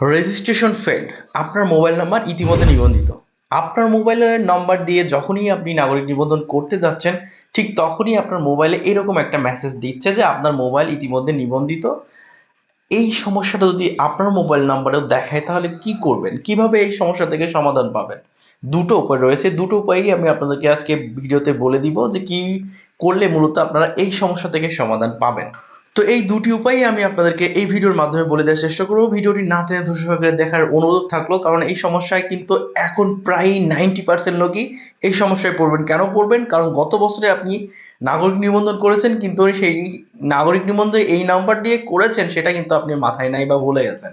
Registration failed আপনার mobile number ইতিমধ্যে নিবন্ধিত। আপনার মোবাইলের নাম্বার দিয়ে যখনই আপনি নাগরিক নিবন্ধন করতে যাচ্ছেন, ঠিক তখনই আপনার মোবাইলে এরকম একটা মেসেজ দিচ্ছে যে আপনার মোবাইল ইতিমধ্যে নিবন্ধিত। এই সমস্যাটা যদি আপনার মোবাইল নাম্বারেও দেখায়, তাহলে কি করবেন? কীভাবে এই সমস্যা থেকে সমাধান পাবেন? দুটো উপায় রয়েছে। দুটো উপায়ই আমি আপনাদেরকে আজকে ভিডিওতে বলে দিব যে কি করলে মূলত আপনারা এই সমস্যা থেকে সমাধান পাবেন। তো এই দুটি উপায়ই আমি আপনাদেরকে এই ভিডিওর মাধ্যমে বলে দেওয়ার চেষ্টা করব। ভিডিওটি না টেনে ধৈর্য দেখার অনুরোধ থাকল, কারণ এই সমস্যায় কিন্তু এখন প্রায় নাইনটি পার্সেন্ট লোকই এই সমস্যায় পড়বেন। কেন পড়বেন? কারণ গত বছরে আপনি নাগরিক নিবন্ধন করেছেন, কিন্তু সেই নাগরিক নিবন্ধন এই নাম্বার দিয়ে করেছেন, সেটা কিন্তু আপনি মাথায় নাই বা ভুলে গেছেন।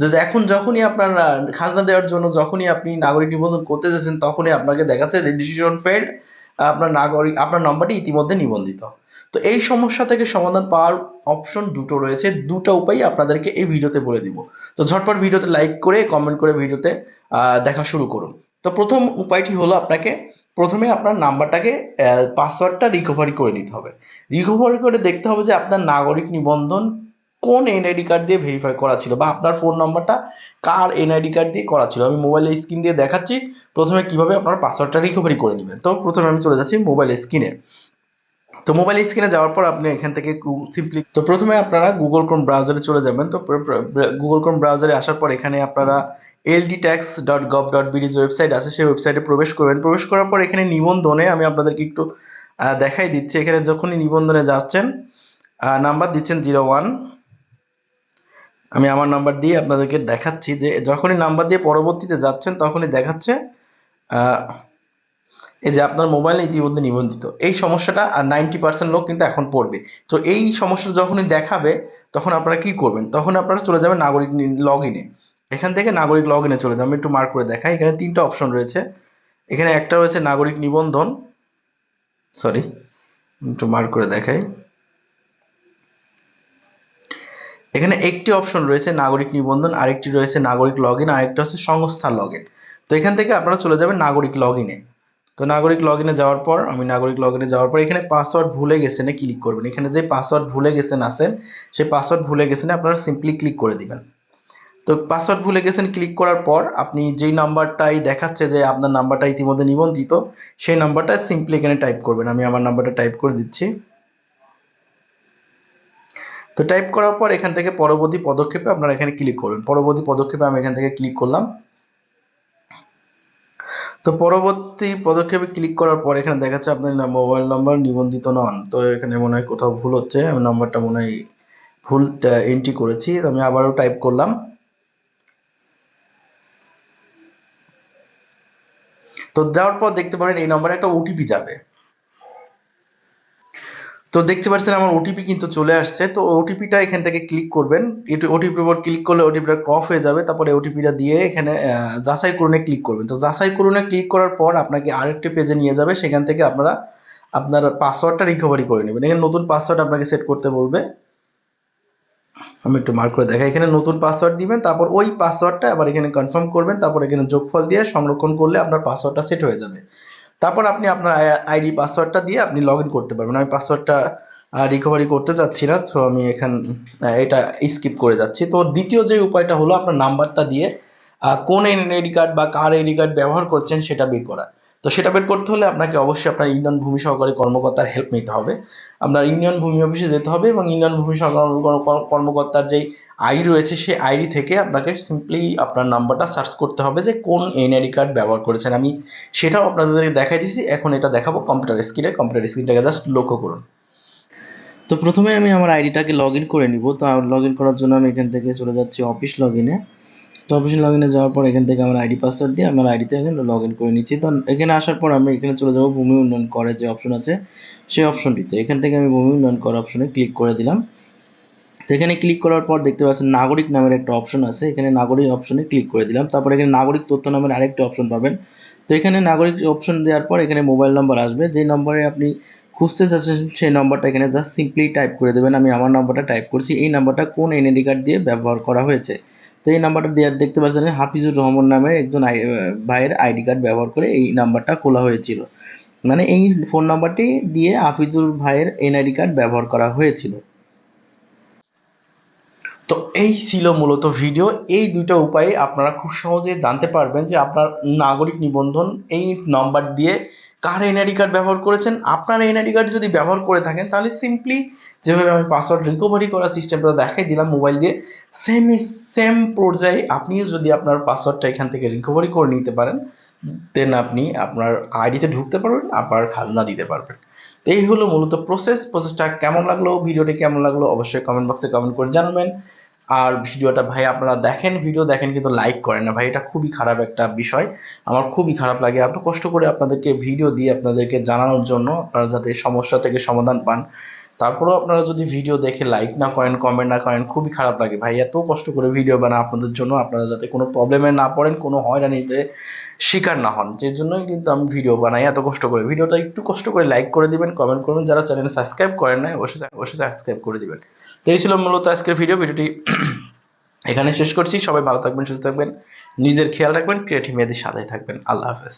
যে এখন যখনই আপনার খাজনা দেওয়ার জন্য যখনই আপনি নাগরিক নিবন্ধন করতে যাচ্ছেন, তখনই আপনাকে দেখাচ্ছে রেজিস্ট্রেশন ফেল্ড আপনার নাগরিক আপনার নাম্বারটি ইতিমধ্যে নিবন্ধিত। তো এই সমস্যা থেকে সমাধান পাওয়ার অপশন দুটো রয়েছে। দুটো উপায় আপনাদেরকে এই ভিডিওতে বলে দিব। তো ঝটপট ভিডিওতে লাইক করে কমেন্ট করে ভিডিওতে দেখা শুরু করুন। তো প্রথম উপায়টি হলো আপনাকে প্রথমে আপনার নাম্বারটাকে পাসওয়ার্ডটা রিকভারি করে নিতে হবে। রিকভারি করে দেখতে হবে যে আপনার নাগরিক নিবন্ধন কোন এনআইডি কার্ড দিয়ে ভেরিফাই করা ছিল বা আপনার ফোন নাম্বারটা কার এনআইডি কার্ড দিয়ে করা ছিল। আমি মোবাইলের স্ক্রিন দিয়ে দেখাচ্ছি। প্রথমে কীভাবে আপনার পাসওয়ার্ডটা রিকভারি করে নেবেন। তো প্রথমে আমি চলে যাচ্ছি মোবাইল স্ক্রিনে তো মোবাইল স্ক্রিনে যাওয়ার পর আপনি এখান থেকে সিম্পলি তো প্রথমে আপনারা গুগল ক্রোম ব্রাউজারে চলে যাবেন। তো গুগল ক্রোম ব্রাউজারে আসার পর এখানে আপনারা LD tax dot gov dot BD যে ওয়েবসাইট আছে, সেই ওয়েবসাইটে প্রবেশ করবেন। প্রবেশ করার পর এখানে নিবন্ধনে আমি আপনাদেরকে একটু দেখাই দিচ্ছি। এখানে যখনই নিবন্ধনে যাচ্ছেন নাম্বার দিচ্ছেন জিরো ওয়ান আমি আমার নাম্বার দিয়ে আপনাদেরকে দেখাচ্ছি যে যখনই নাম্বার দিয়ে পরবর্তীতে যাচ্ছেন, তখনই দেখাচ্ছে এই যে আপনার মোবাইলে ইতিমধ্যে নিবন্ধিত। এই সমস্যাটা আর নাইনটি পার্সেন্ট লোক কিন্তু এখন পড়বে। তো এই সমস্যাটা যখনই দেখাবে, তখন আপনারা কি করবেন? তখন আপনারা চলে যাবেন নাগরিক লগ ইনে এখান থেকে নাগরিক লগ ইনে চলে যাবেন একটু মার্ক করে দেখাই। এখানে তিনটা অপশন রয়েছে। এখানে একটা রয়েছে নাগরিক নিবন্ধন। সরি একটু মার্ক করে দেখাই। এখানে একটি অপশন রয়েছে নাগরিক নিবন্ধন, আরেকটি রয়েছে নাগরিক লগ ইন আরেকটা হচ্ছে সংস্থার লগ ইন তো এখান থেকে আপনারা চলে যাবেন নাগরিক লগ ইনে তো নাগরিক লগ ইনে যাওয়ার পর, আমি নাগরিক লগ ইনে যাওয়ার পর, এখানে পাসওয়ার্ড ভুলে গেছেন ক্লিক করবেন? এখানে যে পাসওয়ার্ড ভুলে গেছেন আছেন, সেই পাসওয়ার্ড ভুলে গেছেন, আপনারা সিম্পলি ক্লিক করে দিবেন। তো পাসওয়ার্ড ভুলে গেছেন ক্লিক করার পর, আপনি যেই নাম্বারটাই দেখাচ্ছে যে আপনার নাম্বারটা ইতিমধ্যে নিবন্ধিত, সেই নাম্বারটা সিম্পলি এখানে টাইপ করবেন। আমি আমার নাম্বারটা টাইপ করে দিচ্ছি। তো টাইপ করার পর, এখান থেকে পরবর্তী পদক্ষেপে আপনারা এখানে ক্লিক করবেন পরবর্তী পদক্ষেপে আমি এখান থেকে ক্লিক করলাম। তো পরবর্তী পদক্ষেপে ক্লিক করার পর এখানে দেখাচ্ছে আপনার মোবাইল নাম্বার নিবন্ধিত নন। তো এখানে মনে হয় কোথাও ভুল হচ্ছে, আমি নাম্বারটা মনে হয় ভুল এন্ট্রি করেছি আমি আবারও টাইপ করলাম। তো যাওয়ার পর দেখতে পারেন এই নাম্বারে একটা ওটিপি যাবে। তো দেখতে পাচ্ছেন আমার ওটিপি কিন্তু চলে আসছে। তো ওটিপিটা এখান থেকে ক্লিক করবেন। এটু ওটিপির উপর ক্লিক করলে ওটিপিটা অফ হয়ে যাবে। তারপরে ওটিপিটা দিয়ে এখানে যাচাই করুনে ক্লিক করবেন। তো যাচাই করুনে ক্লিক করার পর আপনাকে আরেকটি পেজে নিয়ে যাবে। সেখান থেকে আপনারা আপনার পাসওয়ার্ডটা রিকভারি করে নেবেন। এখানে নতুন পাসওয়ার্ড আপনাকে সেট করতে বলবে। আমি একটু মার্ক করে দেখাই। এখানে নতুন পাসওয়ার্ড দিবেন, তারপর ওই পাসওয়ার্ডটা আবার এখানে কনফার্ম করবেন। তারপর এখানে যোগফল দিয়ে সংরক্ষণ করলে আপনার পাসওয়ার্ডটা সেট হয়ে যাবে। তারপর আপনি আপনার আইডি পাসওয়ার্ডটা দিয়ে আপনি লগ করতে পারবেন। আমি পাসওয়ার্ডটা রিকভারি করতে চাচ্ছি না, তো আমি এখান এটা স্কিপ করে যাচ্ছি। তো দ্বিতীয় যে উপায়টা হলো আপনার নাম্বারটা দিয়ে কোন এনআইডি কার্ড বা কার আইডি কার্ড ব্যবহার করছেন সেটা বের করা। তো সেটা বের করতে হলে আপনাকে অবশ্যই আপনার ইউনিয়ন ভূমি সহকারী কর্মকর্তার হেল্প নিতে হবে। আপনার ইউনিয়ন ভূমি অফিসে যেতে হবে এবং ইউনিয়ন ভূমি সহকারী কর্মকর্তার যেই আইডি রয়েছে সেই আইডি থেকে আপনাকে সিম্পলি আপনার নাম্বারটা সার্চ করতে হবে যে কোন এনআইডি কার্ড ব্যবহার করেছেন। আমি সেটাও আপনাদেরকে দেখাই দিয়েছি, এখন এটা দেখাবো কম্পিউটার স্ক্রিনে কম্পিউটার স্ক্রিনটাকে জাস্ট লক্ষ্য করুন। তো প্রথমে আমি আমার আইডিটাকে লগ ইন করে নিব। তো লগ ইন করার জন্য আমি এখান থেকে চলে যাচ্ছি অফিস লগ ইনে তো অফিস লগ ইনে যাওয়ার পর এখান থেকে আমার আইডি পাসওয়ার্ড দিয়ে আমার আইডিতে এখানে লগ ইন করে নিচ্ছি। তো এখানে আসার পর আমি এখানে চলে যাব ভূমি উন্নয়ন করে যে অপশন আছে সেই অপশনটিতে এখান থেকে আমি ভূমি উন্নয়ন কর অপশনে ক্লিক করে দিলাম। তো এখানে ক্লিক করার পর দেখতে পাচ্ছেন নাগরিক নামের একটা অপশন আছে। এখানে নাগরিক অপশনে ক্লিক করে দিলাম। তারপর এখানে নাগরিক তথ্য নামের আরেকটা অপশন পাবেন। তো এখানে নাগরিক অপশন দেওয়ার পর এখানে মোবাইল নাম্বার আসবে। যে নম্বরে আপনি খুঁজতে চাচ্ছেন সেই নম্বরটা এখানে জাস্ট সিম্পলি টাইপ করে দেবেন। আমি আমার নাম্বারটা টাইপ করছি। এই নাম্বারটা কোন এনআইডি কার্ড দিয়ে ব্যবহার করা হয়েছে? তো এই নাম্বারটা দেওয়ার দেখতে পাচ্ছেন, হাফিজুর রহমান নামের একজন ভাইয়ের আইডি কার্ড ব্যবহার করে এই নাম্বারটা খোলা হয়েছিল। মানে এই ফোন নাম্বারটি দিয়ে হাফিজুর ভাইয়ের এনআইডি কার্ড ব্যবহার করা হয়েছিল। তো এই ছিল মূলত ভিডিও। এই দুইটা উপায়ে আপনারা খুব সহজে জানতে পারবেন যে আপনার নাগরিক নিবন্ধন এই নাম্বার দিয়ে কার এনআইডি কার্ড ব্যবহার করেছেন? আপনার এনআইডি কার্ড যদি ব্যবহার করে থাকেন, তাহলে সিম্পলি যেভাবে আমি পাসওয়ার্ড রিকভারি করার সিস্টেমটা দেখাই দিলাম মোবাইল দিয়ে সেম সেম পর্যায়ে আপনিও যদি আপনার পাসওয়ার্ডটা এখান থেকে রিকভারি করে নিতে পারেন দেন আপনি আপনার আইডিতে ঢুকতে পারবেন আবার খাজনা দিতে পারবেন। তো এই হলো মূলত প্রসেস প্রসেসটা কেমন লাগল ভিডিওটি কেমন লাগল, অবশ্যই কমেন্ট বক্সে কমেন্ট করে জানাবেন। আর ভিডিওটা ভাই আপনারা দেখেন, ভিডিও দেখেন কিন্তু লাইক করেন না। ভাই, এটা খুবই খারাপ একটা বিষয়। আমার খুবই খারাপ লাগে। এত কষ্ট করে আপনাদেরকে ভিডিও দিয়ে আপনাদেরকে জানানোর জন্য আপনারা যাতে সমস্যা থেকে সমাধান পান। তারপরেও আপনারা যদি ভিডিও দেখে লাইক না করেন কমেন্ট না করেন, খুবই খারাপ লাগে। ভাই, এত কষ্ট করে ভিডিও বানা আপনাদের জন্য, আপনারা যাতে কোনো প্রবলেমে না পড়েন, কোনো হয়রানিতে শিকার না হন। যে জন্যই কিন্তু আমি ভিডিও বানাই এত কষ্ট করে। ভিডিওটা একটু কষ্ট করে লাইক করে দিবেন কমেন্ট করবেন যারা চ্যানেল সাবস্ক্রাইব করেন না অবশ্যই অবশ্যই সাবস্ক্রাইব করে দিবেন। তো এই ছিল মূলত আজকের ভিডিও ভিডিওটি এখানে শেষ করছি। সবাই ভালো থাকবেন, সুস্থ থাকবেন। নিজের খেয়াল রাখবেন ক্রিয়েটিভ মেয়েদের সাথে থাকবেন। আল্লাহ হাফেজ।